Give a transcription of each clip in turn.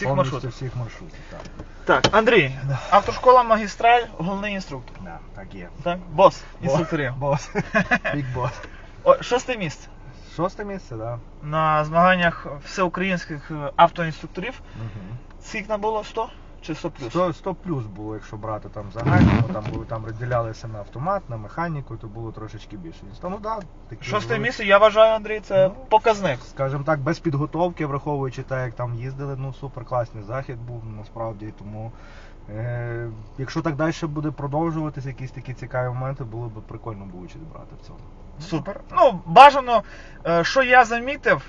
Всіх повністю маршрутів. всіх маршрутів. Так. Так, Андрій, автошкола магістраль, головний інструктор. Да, так є. Так? Бос Бо- інструкторів. Бос. Бік бос. О, шосте місце. Шосте місце, так. На змаганнях всеукраїнських е, автоінструкторів. Угу. Скільки нам було 100 чи 100 плюс? 100, 100 плюс було, якщо брати там загальному, там були там розділялися на автомат, на механіку, то було трошечки більше. Ну да, такі Шосте були. місце, я вважаю, Андрій, це Ну, показник. Скажімо так, без підготовки, враховуючи те, як там їздили, ну супер класний захід був насправді. Тому е, якщо так далі буде продовжуватися, якісь такі цікаві моменти, було б прикольно б участь брати в цьому. Супер. Ну, бажано, е, що я замітив,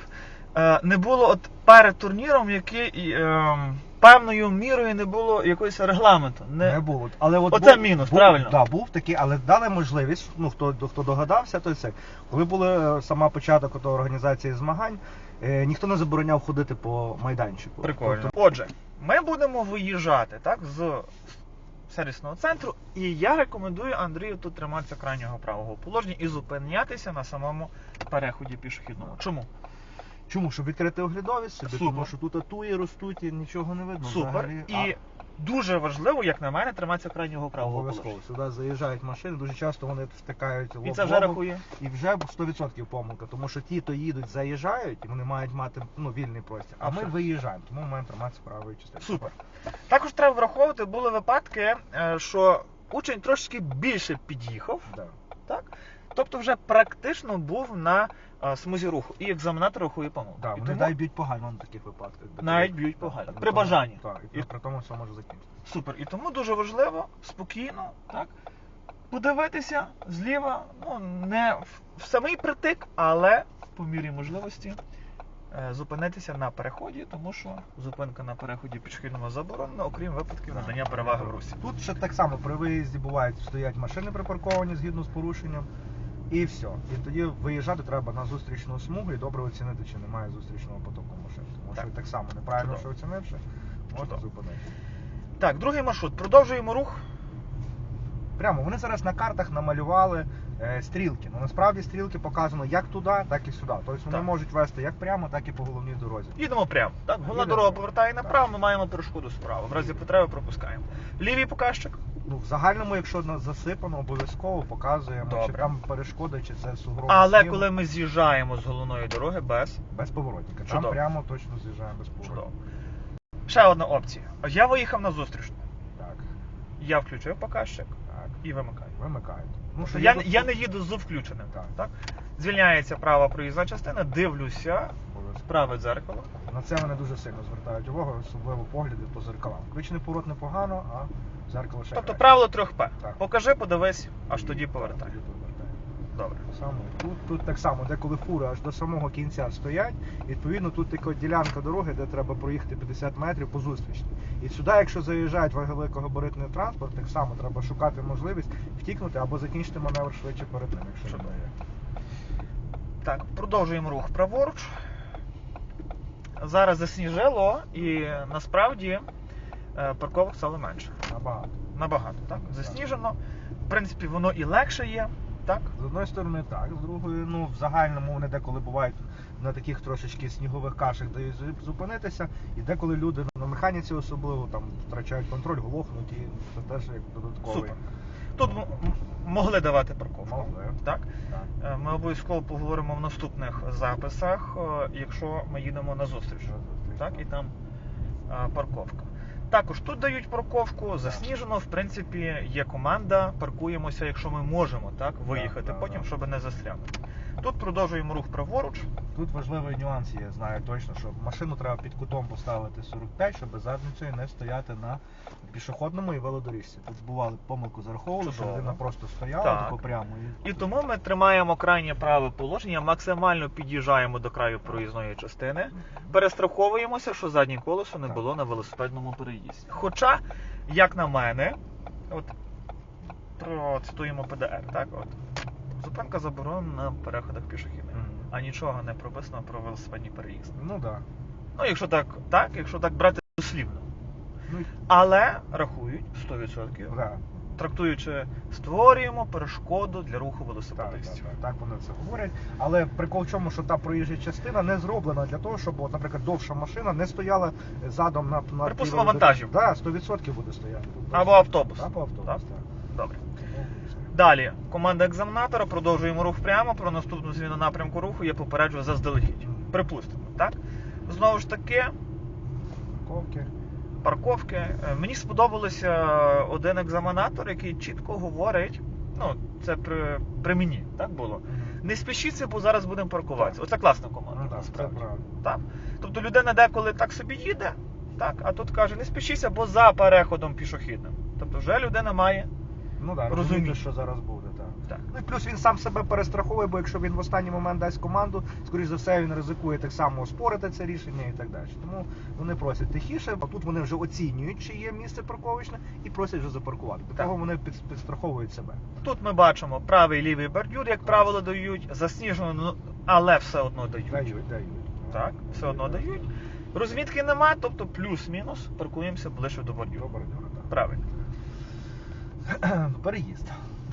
е, не було от перед турніром, який е, певною мірою не було якогось регламенту. Не, було. Але от Оце був, мінус, був, правильно. Да, був такий, але дали можливість, ну хто, хто догадався, то це. Коли була е, сама початок ото організації змагань, е, ніхто не забороняв ходити по майданчику. Прикольно. Тобто, Отже, ми будемо виїжджати так, з сервісного центру, і я рекомендую Андрію тут триматися крайнього правого положення і зупинятися на самому переході пішохідному. Чому? Чому? Щоб відкрити оглядовість собі, Супер. тому що тут атуї ростуть і нічого не видно. Супер. взагалі. І дуже важливо, як на мене, триматися крайнього правого обов'язково. положення. Сюди заїжджають машини, дуже часто вони втикають лоб І це в вже лоб, рахує. І вже 100% помилка, тому що ті, хто їдуть, заїжджають, і вони мають мати ну, вільний простір. А ми Абсолютно. виїжджаємо, тому ми маємо триматися правої частини. Супер. Також треба враховувати, були випадки, е, що учень трошки більше під'їхав, Да. Тобто вже практично був на е, смузі руху. І екзаменатор. Да, І вони тому навіть б'ють погано на таких випадках. Навіть б'ють погано. При бажанні. Так, і, І- при тому все може закінчитися. Супер. І тому дуже важливо спокійно, так? Подивитися зліва, ну не в- самий притик, але по мірі можливості е, зупинитися на переході, тому що зупинка на переході пішохідного заборонена, окрім випадків надання переваги в русі. Тут ще так само при виїзді бувають, стоять машини припарковані згідно з порушенням. І все. І тоді виїжджати треба на зустрічну смугу і добре оцінити, чи немає зустрічного потоку машин. Тому Так. що так само неправильно, Чудово. що оцінивши, можна Чудово. зупинити. Так, другий маршрут. Продовжуємо рух. Прямо вони зараз на картах намалювали е, стрілки. Ну насправді стрілки показано як туди, так і сюди. Тобто вони Так. можуть вести як прямо, так і по головній дорозі. Їдемо прямо. Так, головна Їдемо. дорога повертає Так. направо, ми маємо перешкоду справа. В разі потреби пропускаємо. Лівий показчик. Ну, в загальному, якщо на- засипано, обов'язково показуємо, Добре. чи прям перешкода, чи це сугроб. Але снігу. коли ми з'їжджаємо з головної дороги без без поворотника. Чудово. Там прямо точно з'їжджаємо без Чудово. поворотника. Ще одна опція. Я виїхав на зустрічну. Так, Я включив показчик так. і вимикаю. Вимикають. Ну, що я, є я не їду з включеним. Так. Так. Звільняється права проїзна частина, дивлюся, Обов'язково. праве дзеркало. На це вони дуже сильно звертають увагу, особливо погляди по зеркалам. Вичний поворот непогано, а зеркало ще Тобто краще. правило 3П. Так. Покажи, подивись, аж тоді повертай. тоді. Добре. Саме тут, тут так само, деколи фури аж до самого кінця стоять. Відповідно, тут така ділянка дороги, де треба проїхати 50 метрів по зустрічній. І сюди, якщо заїжджають великогабаритний транспорт, так само треба шукати можливість втікнути або закінчити маневр швидше перед ним, якщо Чудово. немає. Так, продовжуємо рух праворуч. Зараз засніжило і насправді парковок стало менше. Набагато. Набагато, так? Засніжено. В принципі, воно і легше є, так? З одної сторони так, з другої, ну в загальному вони деколи бувають на таких трошечки снігових кашах дають зупинитися, і деколи люди на механіці особливо там втрачають контроль, глохнуть, і це теж як додатковий. Супер. Тут могли давати парковку. Могли. Так? Так. Е, Ми обов'язково поговоримо в наступних записах, е, якщо ми їдемо на зустріч. Так, і там е, парковка. Також тут дають парковку, засніжено, в принципі, є команда, паркуємося, якщо ми можемо так, виїхати потім, щоб не застрягнути. Тут продовжуємо рух праворуч. Тут важливий нюанс, є, знаю точно, що машину треба під кутом поставити 45, щоб задницею не стояти на пішохідному і велодоріжці. Тут бували помилку зараховували, що людина просто стояла Так. тако прямо і, І тому ми тримаємо крайнє праве положення, максимально під'їжджаємо до краю проїзної частини, перестраховуємося, що заднє колесо не Так. було на велосипедному переїзді. Хоча, як на мене, от процитуємо ПДР, так от. Зупинка заборонена на переходах пішохідних. А нічого не прописано про велосипедні переїзди. ну так. Да. Ну, якщо так, так, якщо так брати дослівно. Ну, Але рахують 100% да. трактуючи, створюємо перешкоду для руху Так, велосипедистів. так, так, так вони це говорять. Але прикол в чому, що та проїжджа частина не зроблена для того, щоб, от, наприклад, довша машина не стояла задом на, на Припустимо, ті- вантажівка. Да, 100% буде стояти. Або автобус. Або автобус, Так? так. Добре. Далі, команда екзаменатора, продовжуємо рух прямо. Про наступну зміну напрямку руху я попереджую заздалегідь. Припустимо, так? Знову ж таки, Парковки. парковки. Е, Мені сподобалося один екзаменатор, який чітко говорить, ну, це при, при мені, так було. Не спішіться, бо зараз будемо паркуватися. Оце класна команда, Ну, це насправді. правда. Так. Тобто людина деколи так собі їде, так, а тут каже, не спішіться, бо за переходом пішохідним. Тобто вже людина має. Ну Розумію. розуміти, що зараз буде, так. Так. Ну і плюс він сам себе перестраховує, бо якщо він в останній момент дасть команду, скоріш за все він ризикує так само оспорити це рішення і так далі. Тому вони просять тихіше, а тут вони вже оцінюють, чи є місце парковочне, і просять вже запаркувати. До того вони під- підстраховують себе. Тут ми бачимо правий лівий бордюр, як правило, дають, засніжено, ну, але все одно дають. Дають, дають. Так, все одно дають. Розмітки нема, тобто плюс-мінус паркуємося ближче до так. Правильно. Переїзд.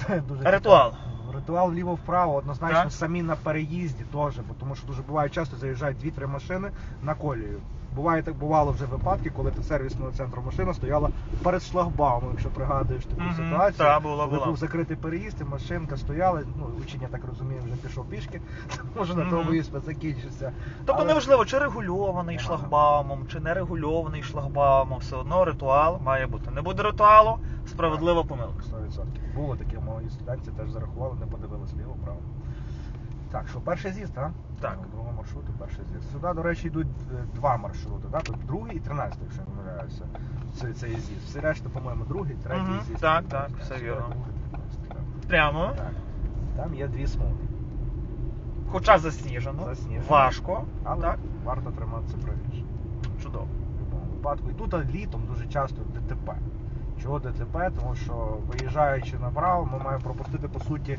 Дуже Ритуал. цікаво. Ритуал вліво-вправо, однозначно Так. самі на переїзді теж, бо тому що дуже буває часто заїжджають дві-три машини на колію. Буває так бувало вже випадки, коли до сервісного центру машина стояла перед шлагбаумом, якщо пригадуєш таку Мгм, ситуацію. та, була, коли була. був закритий переїзд, і машинка стояла. Ну, учень, я так розумію, вже пішов пішки. Може на Мгм. тому іспит закінчився. Тобто Але- неважливо, чи регульований Ага. шлагбаумом, чи не регульований шлагбаумом, все одно ритуал має бути. Не буде ритуалу, справедлива помилка. 100%. Було таке в моїй теж зарахували, не подивились ліво право. Так, що перший з'їзд, так? Так. Другого маршруту, перший з'їзд. Сюди, до речі, йдуть е, два маршрути, так? Тут другий і тринадцятий, якщо я не помиляюся. Це, цей з'їзд. Всі решта, по-моєму, другий, третій Мгм, з'їзд. так, так, все Сюди вірно. другий, 13, так. Прямо, Так. Там є дві смуги. хоча засніжено, Засніжено. важко, Але так? варто триматися правіше. Чудово. в будь-якому випадку. І тут а, літом дуже часто ДТП. Чого ДТП? Тому що виїжджаючи направо, ми маємо пропустити по суті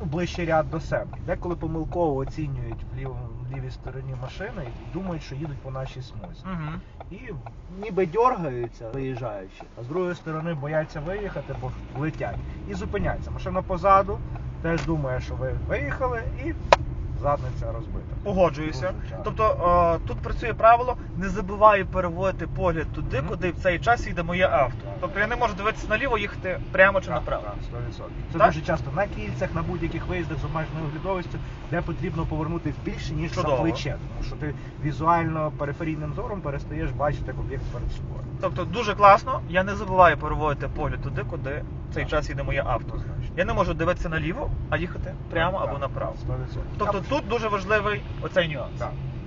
ну, ближчий ряд до себе. Деколи помилково оцінюють в лівому в лівій стороні машини і думають, що їдуть по нашій смузі. Угу. І ніби дергаються, виїжджаючи, а з другої сторони бояться виїхати, бо летять. І зупиняються. Машина позаду теж думає, що ви виїхали, і задниця розбита. Погоджуюся. Дуже. Тобто е, тут працює правило, не забуваю переводити погляд туди, Мгм. куди в цей час їде моє авто. Так. Тобто я не можу дивитися наліво, їхати прямо чи Так, направо. так, 100%. Це Так? дуже часто на кільцях, на будь-яких виїздах з обмеженою оглядовістю, де потрібно повернути більше, ніж Чудово. за плече. Тому що ти візуально периферійним зором перестаєш бачити як об'єкт перед собою. Тобто дуже класно, я не забуваю переводити погляд туди, куди цей час їде моє авто. Я не можу дивитися наліво, а їхати прямо або направо. Тобто тут дуже важливий оцей нюанс.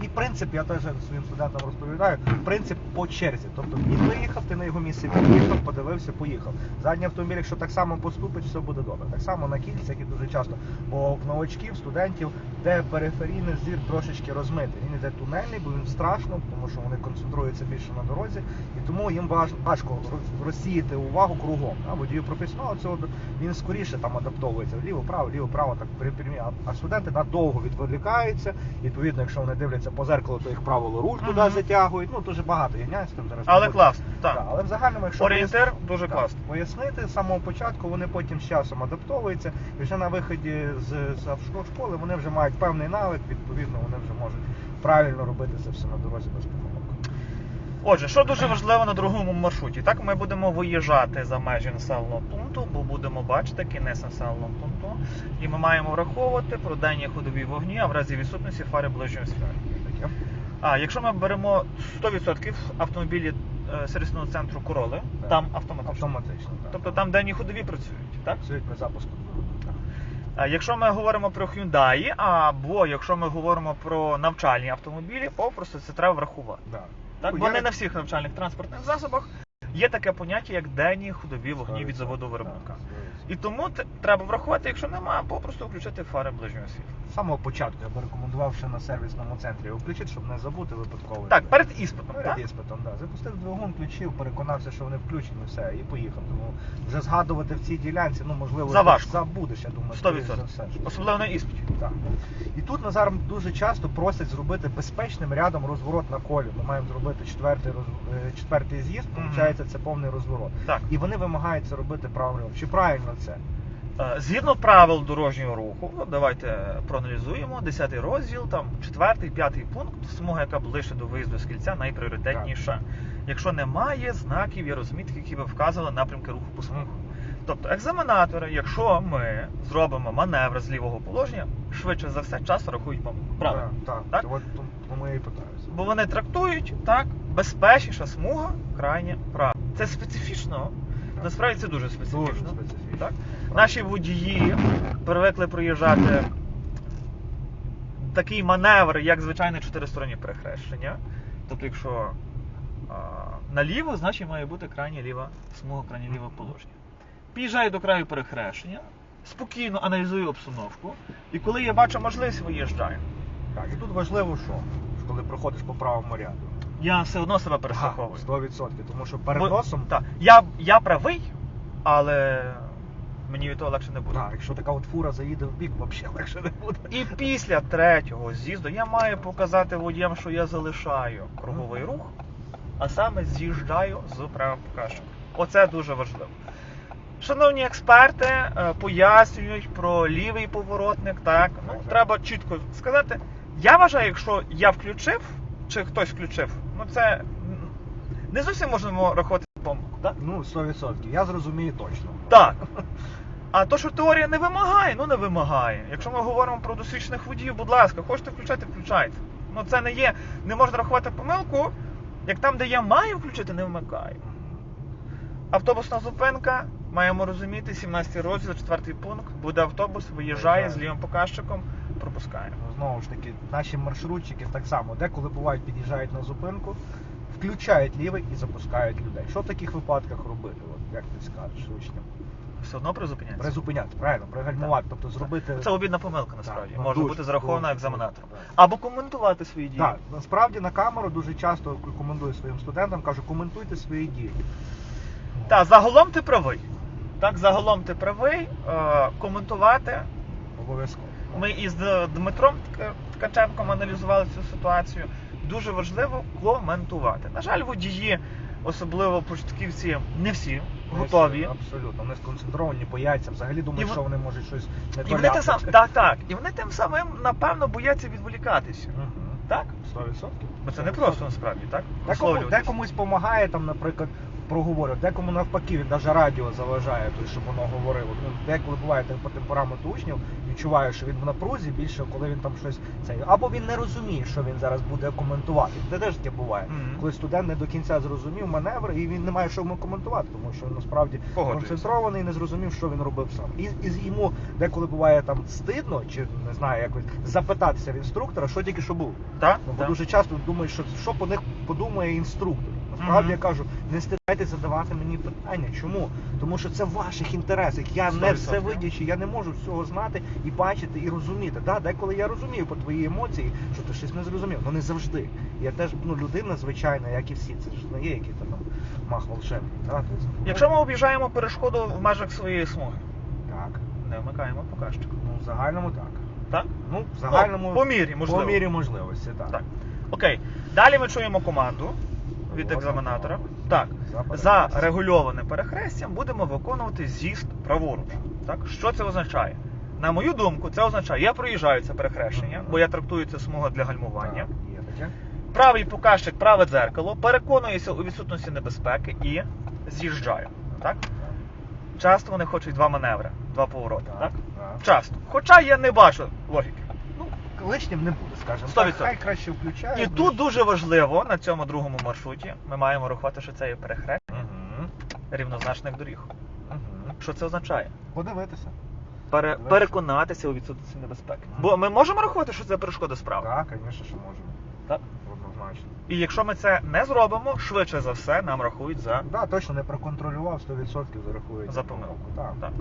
Так. І принцип, я теж своїм студентам розповідаю, принцип по черзі. Тобто він виїхав, ти на його місце під'їхав, подивився, поїхав. Задній автомобіль, якщо так само поступить, все буде добре. Так само на кільцях і дуже часто. Бо новачків, студентів, де периферійний зір трошечки розмитий. Він іде тунельний, бо він страшно, тому що вони концентруються більше на дорозі, і тому їм важко розсіяти увагу кругом. А водію професіонал цього він скоріше там адаптовується вліво-право, ліво-право, так прямі. А, а студенти надовго відволікаються. Відповідно, якщо вони дивляться по зеркалу, то їх правило руль туди Мгм. затягують. Ну дуже багато є нюансів там зараз. Але класно, так. Так, але в загальному, якщо Орієнтир пояс- дуже так, класно. пояснити з самого початку, вони потім з часом адаптовуються, і вже на виході з, з автошколи вони вже мають певний навик, відповідно, вони вже можуть правильно робити це все на дорозі без помилок. Отже, що дуже важливо на другому маршруті? Так, ми будемо виїжджати за межі населеного пункту, бо будемо бачити кінець населеного пункту. І ми маємо враховувати про денні ходові вогні, а в разі відсутності фари ближнього світла. Таке. А якщо ми беремо 100% автомобілі е, сервісного центру Короли, Так. там автоматично. Автоматично. Так. Тобто там денні ходові працюють, так? Працюють при запуску. А якщо ми говоримо про Hyundai, або якщо ми говоримо про навчальні автомобілі, попросту це треба врахувати. Да. Так, Ну, бо я- не на всіх навчальних транспортних засобах є таке поняття, як денні ходові вогні від заводу виробника. Так, І тому т- треба врахувати, якщо немає, попросту включити фари ближнього світла. З самого початку я би рекомендував ще на сервісному центрі його включити, щоб не забути випадково. Так, перед іспитом. Перед так? іспитом, да. Запустив двигун, включив, переконався, що вони включені, все, і поїхав. Тому вже згадувати в цій ділянці, ну можливо, Заважко. забудеш, я думаю, 100%. скоріш за все, що- Особливо на іспиті. Так. І тут Назар дуже часто просять зробити безпечним рядом розворот на колі. Ми маємо зробити четвертий, роз... е, четвертий з'їзд, Мгм. виходить, це повний розворот. Так. І вони вимагають це робити правильно. Чи правильно це? Е, Згідно правил дорожнього руху, давайте проаналізуємо 10 розділ, там 4, 5 пункт, смуга, яка ближче до виїзду з кільця, найпріоритетніша. Якщо немає знаків і розмітки, які би вказували напрямки руху по смугу. Тобто екзаменатори, якщо ми зробимо маневр з лівого положення, швидше за все час рахують правильно. Так, Так? тому- тому я і питаюся. Бо вони трактують так, безпечніша смуга крайнє право. Це специфічно. Насправді це дуже специфічно. Дуже специфічно. Так? Наші водії привикли проїжджати такий маневр, як звичайне чотиристороннє перехрещення. Тобто, якщо а, наліво, значить має бути крайня ліва смуга, крайнє ліве положення. Під'їжджаю до краю перехрещення, спокійно аналізую обстановку, і коли я бачу можливість, виїжджаю. Так, і тут важливо, Що коли проходиш по правому ряду. Я все одно себе перестраховую. 100%. Тому що перед Бо- носом, Так. Я, я правий, але мені від того легше не буде. так, якщо така от фура заїде в бік, взагалі легше не буде. І після третього з'їзду я маю показати водіям, що я залишаю круговий рух, а саме з'їжджаю з правого показчика. Оце дуже важливо. Шановні експерти е, пояснюють про лівий поворотник. Так, ну треба чітко сказати. Я вважаю, якщо я включив, чи хтось включив, ну це не зовсім можемо рахувати помилку. Так? Ну, 100%. Я зрозумію точно. Так. А то, що теорія не вимагає, ну не вимагає. Якщо ми говоримо про досвідчених водіїв, будь ласка, хочете включати, включайте. Ну це не є, не можна рахувати помилку, як там, де я маю включити, не вмикаю. Автобусна зупинка, маємо розуміти, 17 розділ, 4 пункт, буде автобус, виїжджає з лівим показчиком, пропускаємо. Знову ж таки, наші маршрутчики так само, деколи бувають, під'їжджають на зупинку, включають лівий і запускають людей. Що в таких випадках робити? От, як ти скажеш учням? Все одно призупиняється. Призупиняти, правильно, пригальмувати, тобто зробити. Це обідна помилка насправді. Так, ну, Може дуже, бути зарахована дуже, екзаменатором. так. Або коментувати свої дії. Так, насправді на камеру дуже часто рекомендую своїм студентам, кажу, коментуйте свої дії. Так, загалом ти правий. Так, загалом ти правий. Е, коментувати. Обов'язково. Ми із Дмитром Тка- Ткаченком аналізували цю ситуацію. Дуже важливо коментувати. На жаль, водії, особливо початківці, не всі готові. Абсолютно. Вони сконцентровані, бояться, взагалі думають, що вони можуть щось не І вони сам, так, так. І вони тим самим, напевно, бояться відволікатися. Так? 100%. Бо це не просто насправді, так? Декому, декомусь допомагає, там, наприклад, проговорювати, декому навпаки, він навіть радіо заважає, той, щоб воно говорило. Ну, деколи буває так по темпераменту учнів, відчуваю, що він в напрузі більше, коли він там щось цей. Або він не розуміє, що він зараз буде коментувати. Це теж таке буває. Мгм. Коли студент не до кінця зрозумів маневр, і він не має що йому коментувати, тому що він насправді Погоджуюсь. концентрований і не зрозумів, що він робив сам. І, і йому деколи буває там стидно, чи не знаю, якось запитатися в інструктора, що тільки що було. Так? Ну, бо так. дуже часто думають, що що по них подумає інструктор. Насправді я кажу, не стидайтеся задавати мені питання. Чому? Тому що це в ваших інтересах. Я не 100%. все видячи, я не можу всього знати і бачити, і розуміти. Да, деколи я розумію по твоїй емоції, що ти щось не зрозумів, але не завжди. Я теж ну, людина звичайна, як і всі. Це ж не є який то там мах волшебний. Да? Ну, Якщо ми об'їжджаємо перешкоду в межах своєї смуги, Так. не вмикаємо показчик. Ну, в загальному так. Так? Ну, в загальному Ну, по мірі, можливо. По мірі можливості, так. Так. Окей. Далі ми чуємо команду від екзаменатора. Так. За регульованим перехрестям будемо виконувати з'їзд праворуч. Так? Що це означає? На мою думку, це означає, я проїжджаю це перехрещення, бо я трактую це смуга для гальмування. Правий показчик, праве дзеркало, переконуюся у відсутності небезпеки і з'їжджаю. Так? Часто вони хочуть два маневри, два повороти. Так. Часто. Хоча я не бачу логіки. Лишнім не буде, скажімо. 100%. Хай краще включає. І тут дуже важливо на цьому другому маршруті ми маємо рахувати, що це є перехрестя Угу. рівнозначних доріг. Угу. Що це означає? Подивитися. Пере, переконатися у відсутності небезпеки. Бо ми можемо рахувати, що це перешкода справа. Так, звісно, що можемо. Так. Однозначно. І якщо ми це не зробимо, швидше за все нам рахують за. Так, да, точно не проконтролював, 100% зарахують. За помилку. Так. Так.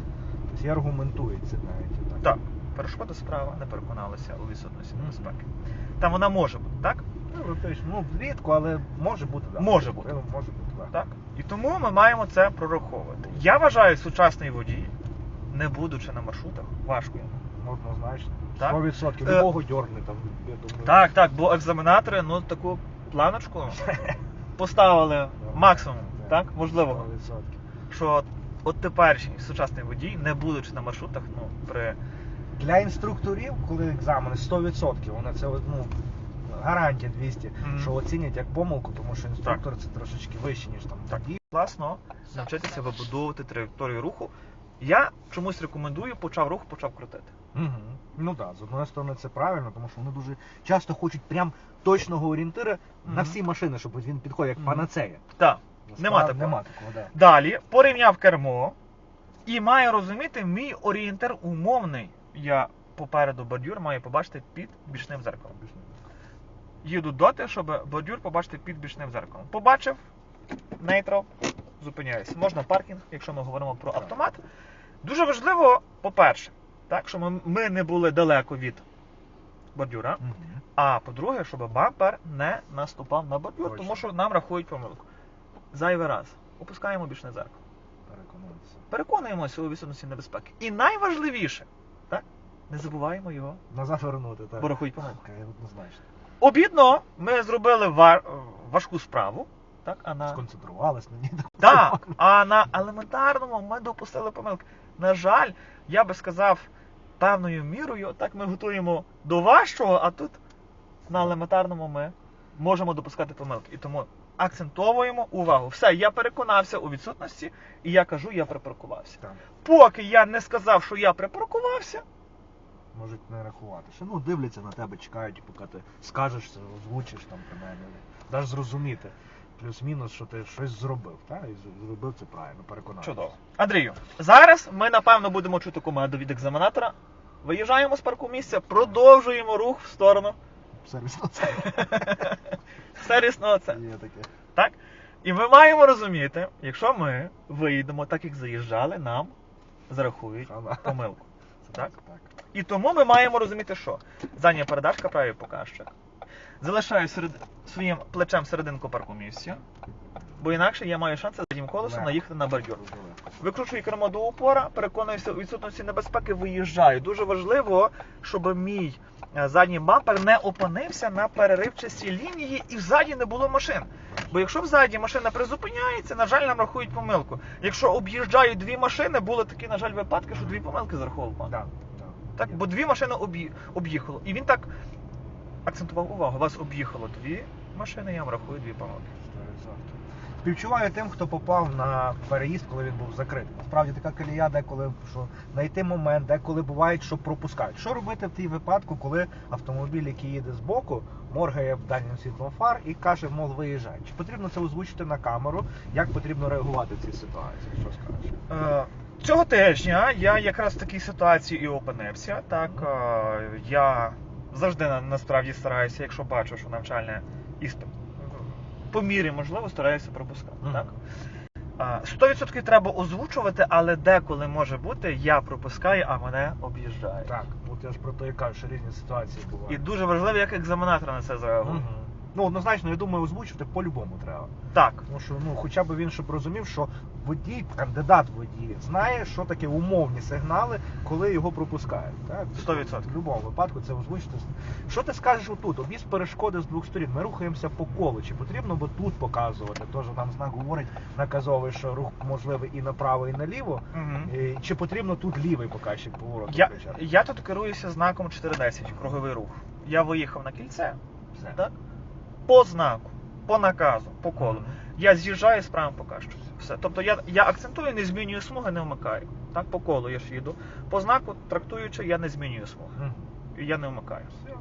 Тобто і аргументується навіть. Так. Перешкода справа, не переконалися у відсутності небезпеки. Там вона може бути, так? Ну, фактично, ну, рідко, але може бути, да. Може бути. Може бути, да. Так. І тому ми маємо це прораховувати. Я вважаю, сучасний водій, не будучи на маршрутах, важко йому. Однозначно. Так? 100%. Е, Любого дьорне там, я думаю. Так, так, бо екзаменатори, ну таку планочку поставили максимум, так, можливо. 100%. Що от, от теперішній сучасний водій, не будучи на маршрутах, ну, при Для інструкторів, коли екзамени 100%, вони це ну, гарантія 200, Мгм. що оцінять як помилку, тому що інструктор це трошечки вище, ніж там Так. водій. класно навчитися вибудовувати траєкторію руху. Я чомусь рекомендую, почав рух, почав крутити. Угу. Ну так, з одної сторони це правильно, тому що вони дуже часто хочуть прям точного орієнтира на Мгм. всі машини, щоб він підходив як Мгм. панацея. Так, Насправді нема такого. Нема такого, да. Далі порівняв кермо і має розуміти мій орієнтир умовний. Я попереду бордюр маю побачити під бічним зеркалом. Їду доти, щоб бордюр побачити під бічним зеркалом. Побачив нейтрал, зупиняюсь. Можна паркінг, якщо ми говоримо про автомат. Дуже важливо, по-перше, так, щоб ми- не були далеко від бордюра. А по-друге, щоб бампер не наступав на бордюр, Точно. тому що нам рахують помилку. Зайвий раз. Опускаємо бічне зеркало. Переконуюся. Переконуємося у відсутності небезпеки. І найважливіше? Не забуваємо його, Назад вернути, так. бо рахують помилку. Однозначно. Обідно, ми зробили ва- важку справу, так? А на... Сконцентрувались на ній. Так, а на елементарному ми допустили помилки. На жаль, я би сказав, певною мірою, так ми готуємо до важчого, а тут на елементарному ми можемо допускати помилки. І тому акцентовуємо увагу. Все, я переконався у відсутності, і я кажу, я припаркувався. Там Поки я не сказав, що я припаркувався, можуть не рахувати. Що ну дивляться на тебе, чекають, поки ти скажеш це, озвучиш там принаймні. Даш зрозуміти. Плюс-мінус, що ти щось зробив, так? І зробив це правильно, переконався. чудово. Андрію, зараз ми напевно будемо чути команду від екзаменатора. Виїжджаємо з парку місця, продовжуємо рух в сторону Сервісно це сервісного це. є таке. Так? І ми маємо розуміти, якщо ми виїдемо так, як заїжджали, нам зарахують помилку. Так? Так. І тому ми маємо розуміти, що задня передачка, правий показчик. Залишаю серед... своїм плечем серединку парку місця, бо інакше я маю шанс заднім колесом наїхати на бордюр. Викручую кермо до упора, переконуюся у відсутності небезпеки, виїжджаю. Дуже важливо, щоб мій е, задній бампер не опинився на переривчастій лінії і взаді не було машин. Бо якщо взаді машина призупиняється, на жаль, нам рахують помилку. Якщо об'їжджають дві машини, були такі, на жаль, випадки, що дві помилки да. Так, бо дві машини об'ї- об'їхало. І він так акцентував увагу. Вас об'їхало дві машини, я вам рахую дві помилки. Співчуваю тим, хто попав на переїзд, коли він був закритий. Насправді така колія, деколи що знайти момент, деколи буває, що пропускають. Що робити в тій випадку, коли автомобіль, який їде збоку, моргає дальнім світлом фар і каже, мов виїжджай. Чи потрібно це озвучити на камеру? Як потрібно реагувати в цій ситуації? Що скажеш? Цього тижня я якраз в такій ситуації і опинився. Так, е, я завжди насправді стараюся, якщо бачу, що навчальне іспит по мірі можливо стараюся пропускати. Мгм. Так? 100% треба озвучувати, але деколи може бути, я пропускаю, а мене об'їжджають. Так, от я ж про те і кажу, що різні ситуації бувають. І дуже важливо, як екзаменатор на це зреагує. Мгм. Ну, однозначно, я думаю, озвучувати по-любому треба. Так. Тому що ну, хоча б він щоб розумів, що водій, кандидат в водії, знає, що таке умовні сигнали, коли його пропускають. Так? 100%. В будь-якому випадку це озвучити. Що ти скажеш отут? Об'їзд перешкоди з двох сторін. Ми рухаємося по колу. Чи потрібно би тут показувати? Тож нам знак говорить наказовий, що рух можливий і направо, і наліво. І Чи потрібно тут лівий показчик повороту Я, я тут керуюся знаком 410, круговий рух. Я виїхав на кільце, Все. так? По знаку, по наказу, по колу. Мгм. Я з'їжджаю з правим покажчиком. Все. Тобто я, я акцентую, не змінюю смуги, не вмикаю. Так, по колу я ж їду. По знаку, трактуючи, я не змінюю смуги. І я не вмикаю. Все.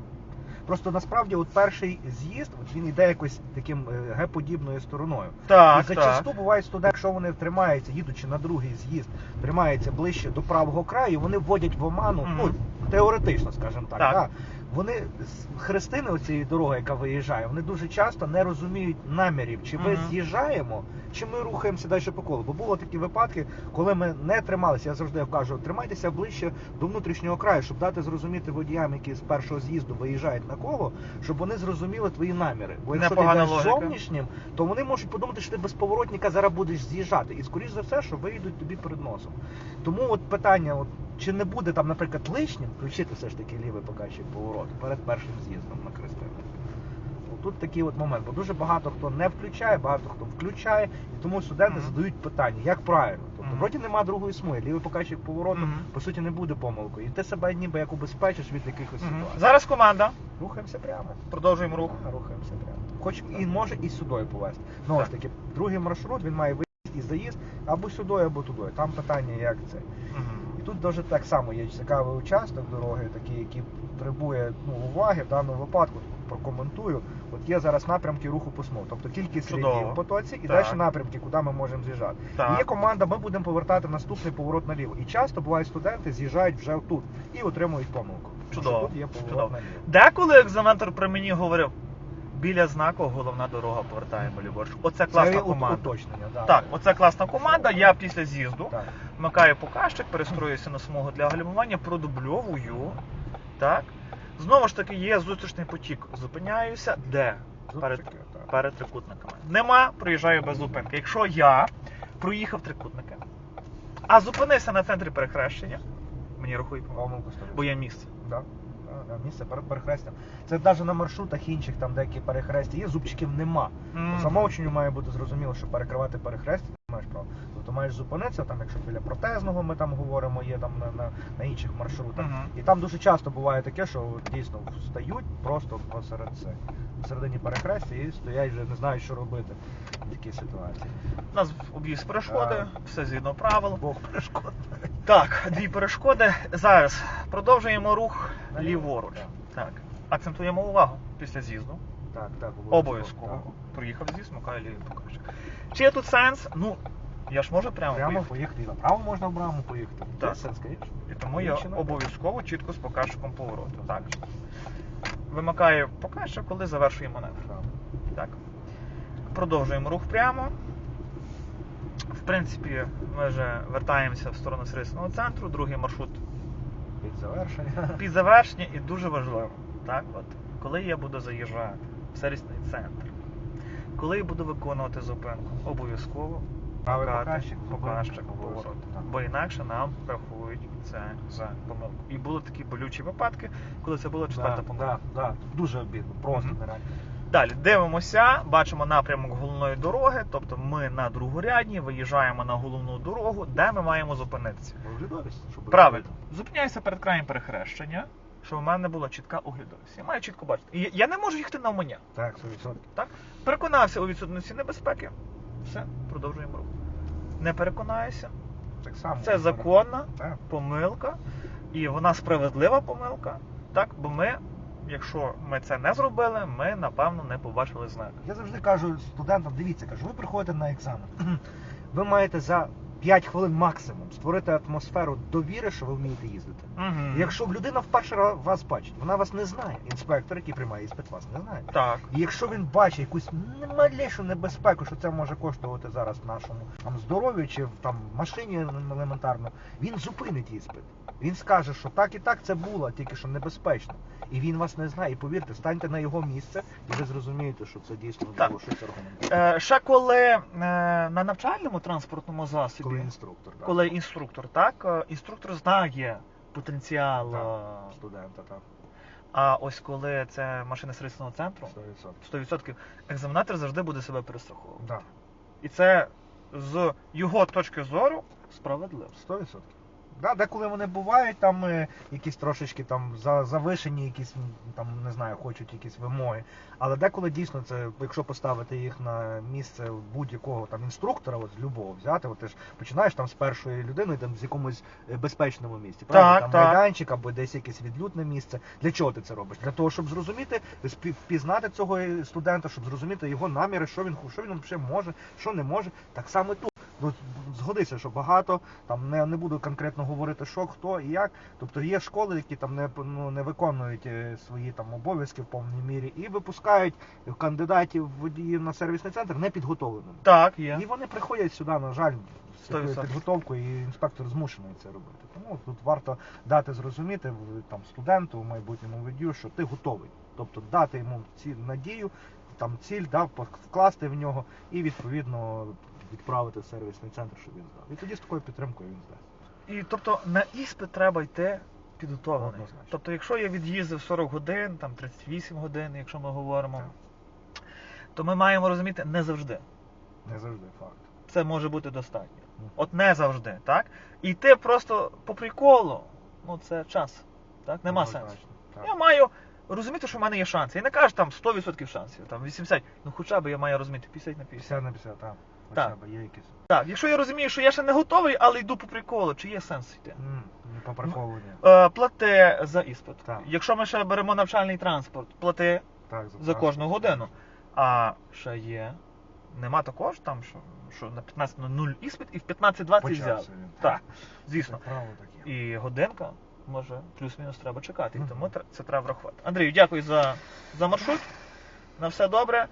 Просто насправді от перший з'їзд от він йде якось таким е, Г-подібною стороною. Так, і так. зачасту бувають студенти, якщо вони тримаються, їдучи на другий з'їзд, тримаються ближче до правого краю, вони вводять в оману, Мгм. ну теоретично, скажімо так. Так. Да? Вони хрестини оцієї дороги, яка виїжджає, вони дуже часто не розуміють намірів, чи ми Мгм. з'їжджаємо, чи ми рухаємося далі по колу. Бо було такі випадки, коли ми не трималися. Я завжди кажу, тримайтеся ближче до внутрішнього краю, щоб дати зрозуміти водіям, які з першого з'їзду виїжджають на коло, щоб вони зрозуміли твої наміри. Бо якщо ти Непогана йдеш логіка. зовнішнім, то вони можуть подумати, що ти без поворотника зараз будеш з'їжджати. І скоріш за все, що виїдуть тобі перед носом. Тому от питання, от, чи не буде там, наприклад, лишнім включити все ж таки лівий показчик повороту перед першим з'їздом на Христину. От Тут такий от момент, бо дуже багато хто не включає, багато хто включає, і тому студенти Мгм. задають питання, як правильно. Тобто, Мгм. вроді нема другої смуги, лівий показчик повороту, Мгм. по суті, не буде помилкою. І ти себе ніби як убезпечиш від якихось Мгм. ситуацій. Зараз команда. Рухаємося прямо. Продовжуємо рух. Рухаємося прямо. Хоч і може і сюди повезти. Знову ж таки, другий маршрут він має виїзд і заїзд або сюди, або туди. Там питання, як це. Мгм. І тут дуже так само є цікавий участок дороги, такий, який потребує ну, уваги. В даному випадку прокоментую. От є зараз напрямки руху по СМО, тобто кількість Чудово. в потоці і Так. далі напрямки, куди ми можемо з'їжджати. І є команда, ми будемо повертати наступний поворот наліво. І часто бувають студенти з'їжджають вже тут і отримують помилку. Чудово. Тут є поворот Чудово. наліво. Деколи екзаменатор при мені говорив, біля знаку головна дорога повертаємо ліворуч. Оце класна Це команда. уточнення. Да. Так, оце класна команда. Я після з'їзду Так. вмикаю показчик, перестроююся на смугу для гальмування, продубльовую. Так. Знову ж таки, є зустрічний потік. Зупиняюся де? Перед, перед трикутниками. Нема, проїжджаю без зупинки. Якщо я проїхав трикутники, а зупинився на центрі перехрещення, мені рахують помилку, бо є місце. Да. Да, місце перед перехрестям. Це навіть на маршрутах інших, там деякі перехрестя є, зубчиків нема. По замовченню має бути зрозуміло, що перекривати перехрестя не маєш права. Тобто маєш зупинитися, там, якщо біля протезного ми там говоримо, є там на, на, на інших маршрутах. Мгм. І там дуже часто буває таке, що дійсно встають просто посеред це, посередині перехрестя і стоять вже не знають, що робити в такій ситуації. У нас об'їзд перешкоди, Так. все згідно правил. Бог перешкод. Так, дві перешкоди. Зараз продовжуємо рух Наліво. ліворуч. Так. Акцентуємо увагу після з'їзду. Так, так, Обов'язково. Проїхав з'їзд, макаю лівий покажчик. Чи є тут сенс? Ну, я ж можу прямо, Прямо поїхати. поїхати і направо можна в браму поїхати. Так. Є сенс, звісно. І тому я обов'язково чітко з покажчиком повороту. Так. Вимикаю покажчик, коли завершую маневр. Так. Так. Продовжуємо рух прямо. В принципі, ми вже вертаємося в сторону сервісного центру, другий маршрут Під завершення. під завершення і дуже важливо. Так, от, коли я буду заїжджати в сервісний центр, коли я буду виконувати зупинку, обов'язково Правий показчик, показчик повороту. Бо інакше нам рахують це за помилку. І були такі болючі випадки, коли це була четверта Да, помилка. да, да. Дуже обідно, просто Мгм. нереально. Далі дивимося, бачимо напрямок головної дороги, тобто ми на другорядній виїжджаємо на головну дорогу, де ми маємо зупинитися. Оглядовість, щоб Правильно, зупиняюся перед краєм перехрещення, щоб у мене була чітка оглядовість. Я маю чітко бачити. І я не можу їхати навмання. Так, 100%. Так? Переконався у відсутності небезпеки. Все, продовжуємо рух. Не переконаюся. Так само. Це законна Так. помилка, і вона справедлива помилка. Так, бо ми, якщо ми це не зробили, ми напевно не побачили знак. Я завжди кажу студентам, дивіться, кажу, ви приходите на екзамен. Ви маєте за 5 хвилин максимум створити атмосферу довіри, що ви вмієте їздити. Угу. Якщо людина вперше вас бачить, вона вас не знає. Інспектор, який приймає іспит, вас не знає. Так. І якщо він бачить якусь немалішу небезпеку, що це може коштувати зараз нашому там здоров'ю чи в там машині елементарно, він зупинить іспит. Він скаже, що так і так це було, тільки що небезпечно. І він вас не знає. І повірте, станьте на його місце, і ви зрозумієте, що це дійсно було щось аргументоване. Е, ще коли е, на навчальному транспортному засобі, Коли інструктор, так. коли інструктор, так, інструктор знає потенціал. Так. е, студента, так. А ось коли це машина сервісного центру, 100%. 100% екзаменатор завжди буде себе перестраховувати. Да. І це з його точки зору справедливо. 100%. Да, деколи вони бувають там е, якісь трошечки там за, завишені, якісь там не знаю, хочуть якісь вимоги. Але деколи дійсно це, якщо поставити їх на місце будь-якого там інструктора, от любого взяти, от ти ж починаєш там з першої людини, там з якомусь е, безпечному місці. Правда? Так, там так. майданчик або десь якесь відлюдне місце. Для чого ти це робиш? Для того, щоб зрозуміти, впізнати цього е, студента, щоб зрозуміти його наміри, що він що він взагалі може, що не може. Так само тут. Ну, згодися, що багато, там не, не буду конкретно говорити, що, хто і як. Тобто є школи, які там не, ну, не виконують е, свої там обов'язки в повній мірі і випускають кандидатів водіїв на сервісний центр непідготовленими. Так, є. І вони приходять сюди, на жаль, з підготовкою, і інспектор змушений це робити. Тому тут варто дати зрозуміти там студенту, майбутньому водію, що ти готовий. Тобто дати йому ці надію, там ціль, да, вкласти в нього і відповідно відправити в сервісний центр, щоб він здав. І тоді з такою підтримкою він здасть. І тобто на іспит треба йти підготовлений. Однозначно. Тобто, якщо я від'їздив 40 годин, там 38 годин, якщо ми говоримо, Так. то ми маємо розуміти не завжди. Не завжди факт. Це може бути достатньо. Мгм. От не завжди, так? І йти просто по приколу, ну це час. Так? Нема Однозначно, сенсу. так. Я маю розуміти, що в мене є шанси. Я не кажу там 100% шансів, там 80, ну хоча б я маю розуміти 50 на 50. 50 на 50, так. Так. Б є якісь. Так, якщо я розумію, що я ще не готовий, але йду по приколу, чи є сенс йти? М, Не по приколу, ні. Е, плати за іспит. Так. Якщо ми ще беремо навчальний транспорт, плати Так, за кожну годину. А ще є. Нема також там, що, що на 15.00 іспит і в 15.20 взяв. Почався він. Так, звісно. Право таке. І годинка може плюс-мінус треба чекати. І тому тр- це треба врахувати. Андрію, дякую за, за маршрут. На все добре.